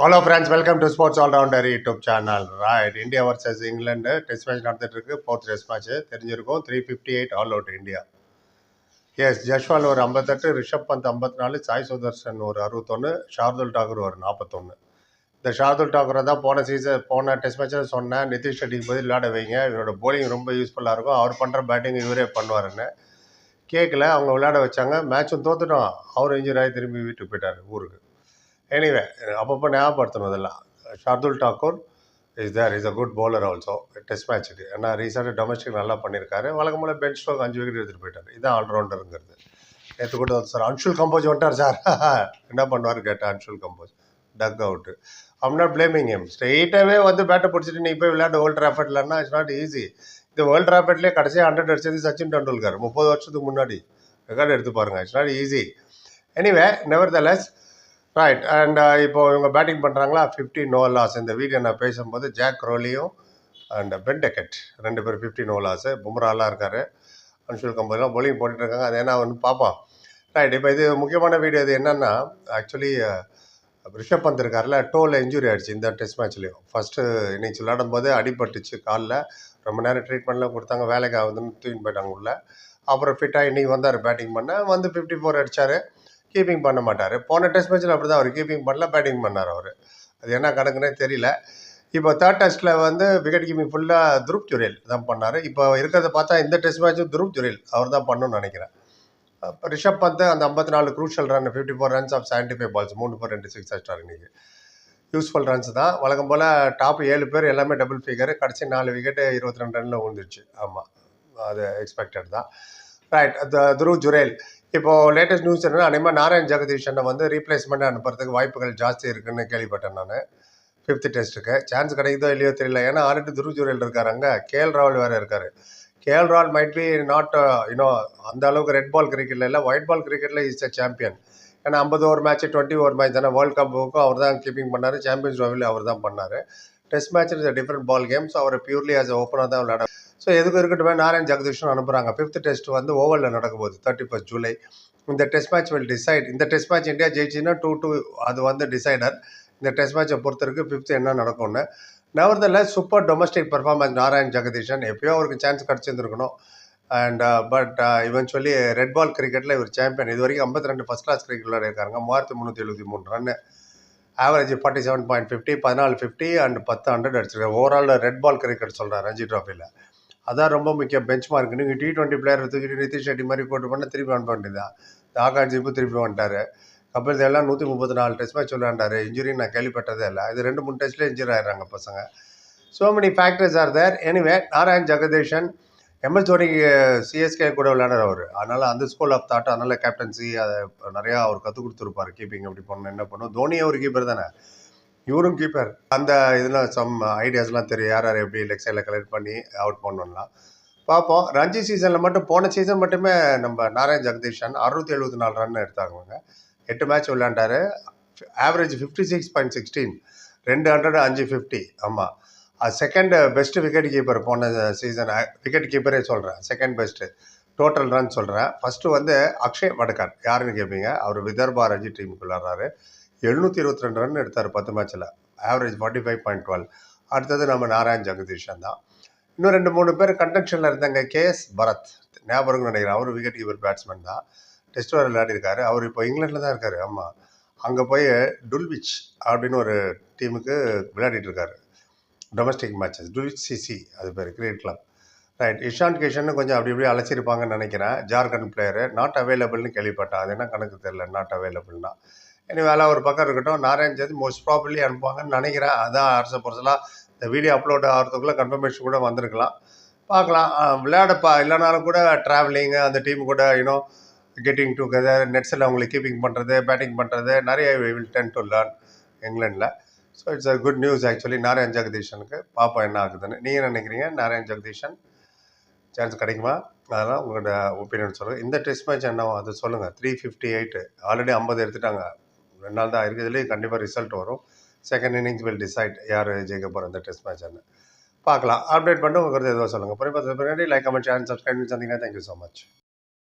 Hello friends welcome to sports allrounder YouTube channel right India versus England test match நடந்துட்டுருக்கு. Fourth test match தெரிஞ்சிருக்கும். Three fifty eight all out India S Jaiswal ஒரு ஐம்பத்தெட்டு ரிஷப் பந்த் ஐம்பத்தி நாலு சாய் சுதர்ஷன் ஒரு அறுபத்தொன்று ஷார்துல் டாகூர் ஒரு நாற்பத்தொன்று இந்த ஷார்துல் டாகூரை தான் போன சீசன் போன டெஸ்ட் மேட்சில் சொன்னேன். நிதிஷ் ரெட்டிக்கு பதில் விளையாட வைங்க. இவரோட போலிங் ரொம்ப யூஸ்ஃபுல்லாக இருக்கும். அவர் பண்ணுற பேட்டிங் இவரே பண்ணுவாருன்னு. கேட்கல அவங்க விளையாட வச்சாங்க. மேட்சும் தோத்துட்டோம். அவர் இன்ஜுரி ஆகி திரும்பி வீட்டுக்கு போயிட்டார் ஊருக்கு. எனிவே அப்பப்போ ஞாபகப்படுத்தணும் இதெல்லாம். Shardul Thakur is there is a good bowler also test மேட்ச்சுக்கு ஏன்னா ரீசெண்டாக டொமஸ்டிக் நல்லா பண்ணியிருக்காரு. வழக்கம் போல பென் ஸ்ட்ரோக் அஞ்சு விக்கெட் எடுத்துகிட்டு போயிட்டார். இதான் ஆல்ரவுண்டருங்கிறது நேற்று கூட வந்து சார் அன்ஷுல் கம்போஸ் வந்துட்டார் சார். என்ன பண்ணுவார் கேட்டேன் Anshul Kamboj duck out I'm not blaming him ஸ்ட்ரெயிட்டாகவே வந்து பேட்டை பிடிச்சிட்டு நீ போய் விளையாட்டு வேர்ல்டு ராஃபட்லன்னா இட்ஸ் நாட் ஈஸி இந்த வேர்ல்டு ராஃபட்லேயே கடைசியாக ஹண்ட்ரட் அடிச்சது சச்சின் டெண்டுல்கர். முப்பது வருஷத்துக்கு முன்னாடி. ரெக்கார்டு எடுத்து பாருங்கள் it's not easy anyway nevertheless right and uh, இப்போ இவங்க பேட்டிங் பண்ணுறாங்களா ஃபிஃப்டி நோ லாஸ் இந்த வீடியோ நான் பேசும்போது ஜாக் ரோலியும் அண்ட் பென்டெக்கெட் ரெண்டு பேர் ஃபிஃப்டி நோ லாஸு பும்ராலாம் இருக்கார். அன்ஷுல் கம்பெனிலாம் போலிங் போட்டுட்டு இருக்காங்க. அது என்ன ஒன்று பார்ப்போம். ரைட் இப்போ இது முக்கியமான வீடியோ இது என்னென்னா ஆக்சுவலி ரிஷப் பந்த் இருக்கார்ல டோவில் இன்ஜுரி ஆயிடுச்சு இந்த டெஸ்ட் மேட்ச்லேயும் ஃபஸ்ட்டு இன்னைக்கு விளையாடும் போது அடிபட்டுச்சு காலில். ரொம்ப நேரம் ட்ரீட்மெண்ட்லாம் கொடுத்தாங்க. வேலைக்கு ஆகுதுன்னு தூக்கிட்டு போயிட்டாங்க உள்ள. அப்புறம் ஃபிட்டாக இன்றைக்கி வந்தார் பேட்டிங் பண்ண. வந்து ஃபிஃப்டி ஃபோர் அடித்தார் கீப்பிங் பண்ண மாட்டார். போன டெஸ்ட் மேட்ச்சில் அப்படி தான் அவர் கீப்பிங் பண்ணல பேட்டிங் பண்ணார் அவர். அது என்ன கணக்குன்னே தெரியல. இப்போ தேர்ட் டெஸ்ட்டில் வந்து விக்கெட் கீப்பிங் ஃபுல்லாக துருப் ஜுரேல் தான் பண்ணார். இப்போ இருக்கிறத பார்த்தா இந்த டெஸ்ட் மேட்ச்சும் துருப் ஜுரேல் அவர் தான் பண்ணணும்னு நினைக்கிறேன். அப்போ ரிஷப் பந்த் அந்த ஐம்பத்தி நாலு crucial run fifty four runs off seventy five balls மூணு ஃபோர் ரெண்டு சிக்ஸ் அடிச்சார் இன்னைக்கு யூஸ்ஃபுல் ரன்ஸ் தான். வழக்கம் போல் டாப் ஏழு பேர் எல்லாமே டபுள் ஃபிகர் கடைசி நாலு விக்கெட்டு இருபத்தி ரெண்டு ரனில் விழுந்துருச்சு. ஆமாம் அது எக்ஸ்பெக்டட் தான். ரைட் துருவ் ஜுரேல் இப்போது லேட்டஸ்ட் நியூஸ் என்னன்னா அனிமா நாராயண் ஜெகதீஷனை வந்து ரீப்ளேஸ்மெண்ட் அனுப்புறதுக்கு வாய்ப்புகள் ஜாஸ்தி இருக்குன்னு கேள்விப்பட்டேன் நான். ஃபிஃப்த் டெஸ்ட்டுக்கு சான்ஸ் கிடைக்குதோ இல்லையோ தெரியல. ஏன்னா ஆல்ரெடி துருவ் இருக்கார் அங்கே. கேஎல் ராவல் வேறு இருக்கார். KL Rahul might be not you know அந்த அளவுக்கு ரெட் பால் கிரிக்கெட்ல இல்லை ஒயிட் பால் கிரிக்கெட்டில் இஸ் அ சாம்பியன் ஏன்னா ஐம்பது over match twenty over match தானே வேர்ல்ட் கப்புக்கும் அவர் தான் கீப்பிங் பண்ணார். சாம்பியன்ஸ் ட்ராஃபியில் அவர் தான் பண்ணார். Test match is different ball games our purely as ஓப்பனாக தான் விளையாட ஸோ எதுக்கு இருக்கட்டுமே நாராயண் ஜெகதீஷும் அனுப்புகிறாங்க ஃபிஃப்த் டெஸ்ட் வந்து ஓவரில் நடக்கும்போது தேர்ட்டி ஃபஸ்ட் ஜூலை இந்த டெஸ்ட் மேட்ச் வில் டிசைட் இந்த டெஸ்ட் மேட்ச் இந்தியா ஜெயிச்சுன்னா டூ டூ அது வந்து டிசைடர் இந்த டெஸ்ட் மேட்சை பொறுத்த வரைக்கும் ஃபிஃப்த் என்ன நடக்கும்னு. நவர்தல்ல super domestic performance Narayan Jagadeesan. எப்பயோ அவருக்கு சான்ஸ் கிடச்சிருந்துருக்கணும். அண்ட் பட் இவன் சொல்லி ரெட் பால் கிரிக்கெட்டில் இவர் சாம்பியன் இது வரைக்கும் ஐம்பத்தி ரெண்டு ஃபஸ்ட் கிளாஸ் கிரிக்கெட் விளையாடிருக்காங்க மூவாயிரத்தி முந்நூற்றி எழுபத்தி மூணு run average forty seven point fifty பதினாலு ஃபிஃப்டி அண்ட் பத்து ஹண்ட்ரட் அடிச்சிருக்காரு. ஓவரால் ரெட் பால் கிரிக்கெட் சொல்கிறேன் ரஞ்சி ட்ராஃபியில் அதான் ரொம்ப முக்கியம். பெஞ்ச் மார்க் நீங்கள் டி டுவெண்ட்டி பிளேயர் தூக்கிட்டு நிதிஷ் ரெட்டி மாதிரி போட்டு பண்ண திருப்பி அனுப்ப வேண்டியதான் ஆகாஷ்ஜிப்பு திருப்பி வந்துட்டார். கபில் தேவ்லாம் நூற்றி முப்பத்தி நாலு டெஸ்ட் மேட்ச் விளையாண்டாரு. இன்ஜுரி நான் கேள்விப்பட்டதே இல்லை. இது ரெண்டு மூணு டெஸ்ட்லேயே இன்ஜுரி ஆயிடுறாங்க பசங்க. So many factors are there anyway Narayan Jagadeesan MS தோனிக்கு சிஎஸ்கே கூட விளையாடுற அவர். அதனால் அந்த ஸ்கூல் ஆஃப் தாட் அதனால் கேப்டன்சி அதை நிறையா அவர் கற்றுக் கொடுத்துருப்பார். கீப்பிங் அப்படி பண்ணணும் என்ன பண்ணும் தோனி ஒரு கீப்பர் தானே. இவரும் கீப்பர் அந்த இதெல்லாம் சம் ஐடியாஸ்லாம் தெரியும். யார் யார் எப்படி லெக் சைடில் கலெக்ட் பண்ணி அவுட் பண்ணணும்லாம். பார்ப்போம். ரஞ்சி சீசனில் மட்டும் போன சீசன் மட்டுமே நம்ம நாராயண் ஜெகதீஷன் அறுநூத்தி எழுபத்தி நாலு ரன் எடுத்தாங்க எட்டு match விளையாண்டாரு. Average fifty six point sixteen ரெண்டு ஹண்ட்ரட் அஞ்சு ஃபிஃப்டி ஆமாம் செகண்ட் பெஸ்ட்டு விக்கெட் கீப்பர் போன சீசன் விக்கெட் கீப்பரே சொல்கிறேன் செகண்ட் பெஸ்ட்டு டோட்டல் ரன் சொல்கிறேன் ஃபஸ்ட்டு வந்து அக்ஷய் வடக்கார் யாருன்னு கேட்பீங்க அவர் விதர்பா ரஞ்சி டீமுக்கு விளாட்றாரு எழுநூற்றி இருபத்தி ரெண்டு ரன் எடுத்தார் பத்து மேட்ச்சில் average forty five point twelve அடுத்தது நம்ம நாராயண் ஜெகதீஷன் தான் இன்னும் ரெண்டு மூணு பேர் கண்டக்ஷனில் இருந்தாங்க. கேஎஸ் பரத். ஞாபகம் நினைக்கிறேன். அவர் விக்கெட் கீப்பர் பேட்ஸ்மேன் தான். டெஸ்ட் வேறு விளையாடிருக்காரு. அவர் இப்போ இங்கிலாண்டில் தான் இருக்கார். ஆமாம் அங்கே போய் டுல்விச் அப்படின்னு ஒரு டீமுக்கு விளையாடிட்டு இருக்காரு டொமஸ்டிக் மேட்சஸ் டுல்விச் சிசி அது பேர் cricket club right Ishan Kishan கொஞ்சம் அப்படி இப்படி அழைச்சிருப்பாங்கன்னு நினைக்கிறேன். ஜார்க்கண்ட் பிளேயரு நாட் அவைலபிள்னு கேள்விப்பட்டேன். அது என்ன கணக்கு தெரில நாட் அவைலபிள்னா இனி வேலை ஒரு பக்கம் இருக்கட்டும். நாராயண் சேர்த்து மோஸ்ட் ப்ராபர்லி அனுப்புவாங்கன்னு நினைக்கிறேன். அதான் அரச பொறுத்தலாம் இந்த வீடியோ அப்லோட் ஆகிறதுக்குள்ளே கன்ஃபர்மேஷன் கூட வந்திருக்கலாம். பார்க்கலாம். விளையாடப்பா. இல்லைனாலும் கூட ட்ராவலிங்கு அந்த டீம் கூட யூனோ கெட்டிங் டுகெதர் நெட்ஸில் அவங்களுக்கு கீப்பிங் பண்ணுறது பேட்டிங் பண்ணுறது நிறைய will tend to learn இங்கிலாண்டில் so it's a good news actually Narayan ஜெகதீஷனுக்கு பார்ப்போம் என்ன ஆகுதுன்னு. நீங்கள் நினைக்கிறீங்க? நாராயண் ஜெகதீஷன் சான்ஸ் கிடைக்குமா? அதெல்லாம் உங்களோட ஒப்பீனியன் சொல்லுங்கள் இந்த டெஸ்ட் மேட்ச் என்னவோ அது சொல்லுங்கள் த்ரீ ஃபிஃப்டி எயிட்டு ஆல்ரெடி ஐம்பது எடுத்துட்டாங்க. ரெண்டு நாள் தான் இருக்குது இதுலேயே கண்டிப்பாக ரிசல்ட் வரும். செகண்ட் இன்னிங்ஸ் வில் டிசைட் யார் ஜெயிக்க போகிற இந்த டெஸ்ட் மேட்ச்னு பார்க்கலாம். அப்டேட் பண்ணிட்டு உங்களுக்கு எதுவும் சொல்லுங்கள் பிறகு லைக் கமெண்ட் சேனல் சப்ஸ்கிரைப் சந்திங்கன்னா தேங்க்யூ ஸோ மச்